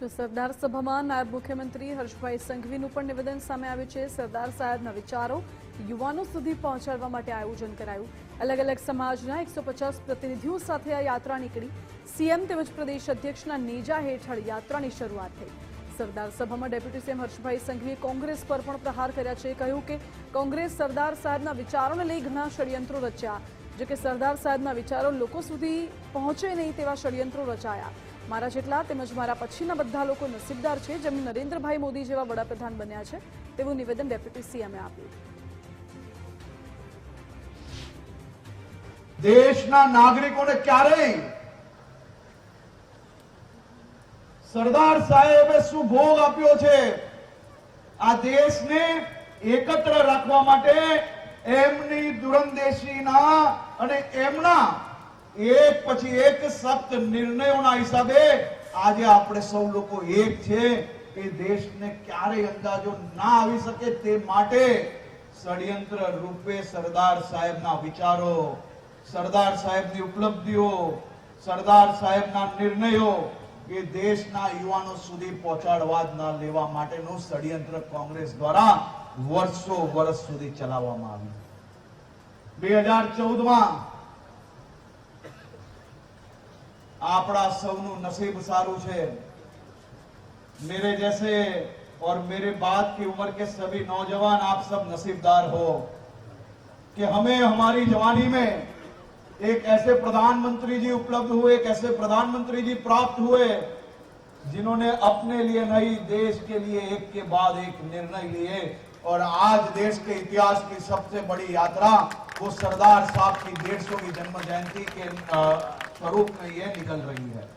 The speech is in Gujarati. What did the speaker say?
તો સરદાર સભામાં નાયબ મુખ્યમંત્રી હર્ષભાઈ સંઘવીનું પણ નિવેદન સામે આવ્યું છે. સરદાર સાહેબના વિચારો યુવાનો સુધી પહોંચાડવા માટે આયોજન કરાયું. અલગ અલગ સમાજના એકસો પ્રતિનિધિઓ સાથે આ યાત્રા નીકળી. સીએમ તેમજ પ્રદેશ અધ્યક્ષના નેજા હેઠળ યાત્રાની શરૂઆત થઈ. સરદાર સભામાં ડેપ્યુટી સીએમ હર્ષભાઈ સંઘવીએ કોંગ્રેસ પર પણ પ્રહાર કર્યા છે. કહ્યું કે કોંગ્રેસ સરદાર સાહેબના વિચારોને લઈ ઘણા ષડયંત્રો રચ્યા. જો કે સરદાર સાહેબના વિચારો લોકો સુધી પહોંચે નહીં તેવા ષડયંત્રો રચાયા. મારા જેટલા તેમજ મારા પછીના બધા લોકો નસીબદાર છે જેમને નરેન્દ્રભાઈ મોદી જેવા વડાપ્રધાન બન્યા છે, તેવું નિવેદન ડેપ્યુટી સીએમએ આપ્યું. દેશના નાગરિકોને ક્યારેય સરદાર સાહેબે શું ભોગ આપ્યો છે, આ દેશને એકત્ર રાખવા માટે એમની દુરંદેશીના અને એમના એક પછી એક સખ્ત નિર્ણયોના હિસાબે આજે આપણે સૌ લોકો એક છે. એ દેશને ક્યારેય અંદાજો ના આવી શકે તે માટે ષડયંત્ર રૂપે સરદાર સાહેબના વિચારો, સરદાર સાહેબની ઉપલબ્ધિઓ, સરદાર સાહેબના નિર્ણયો એ દેશના યુવાનો સુધી પહોંચાડવા જ ના લેવા માટેનું ષડયંત્ર કોંગ્રેસ દ્વારા વર્ષો વર્ષ સુધી ચલાવવામાં આવ્યું. બે હજાર ચૌદમાં આપણા સૌનું નસીબ સારું છે मेरे जैसे और मेरे बाद की उम्र के सभी नौजवान आप सब नसीबदार हो कि हमें हमारी जवानी में एक ऐसे प्रधानमंत्री जी उपलब्ध हुए एक ऐसे प्रधानमंत्री जी प्राप्त हुए जिन्होंने अपने लिए नहीं देश के लिए एक के बाद एक निर्णय लिए और आज देश के इतिहास की सबसे बड़ी यात्रा वो सरदार साहब की डेढ़ सौ की जन्म जयंती के अ, स्वरूप में ये निकल रही है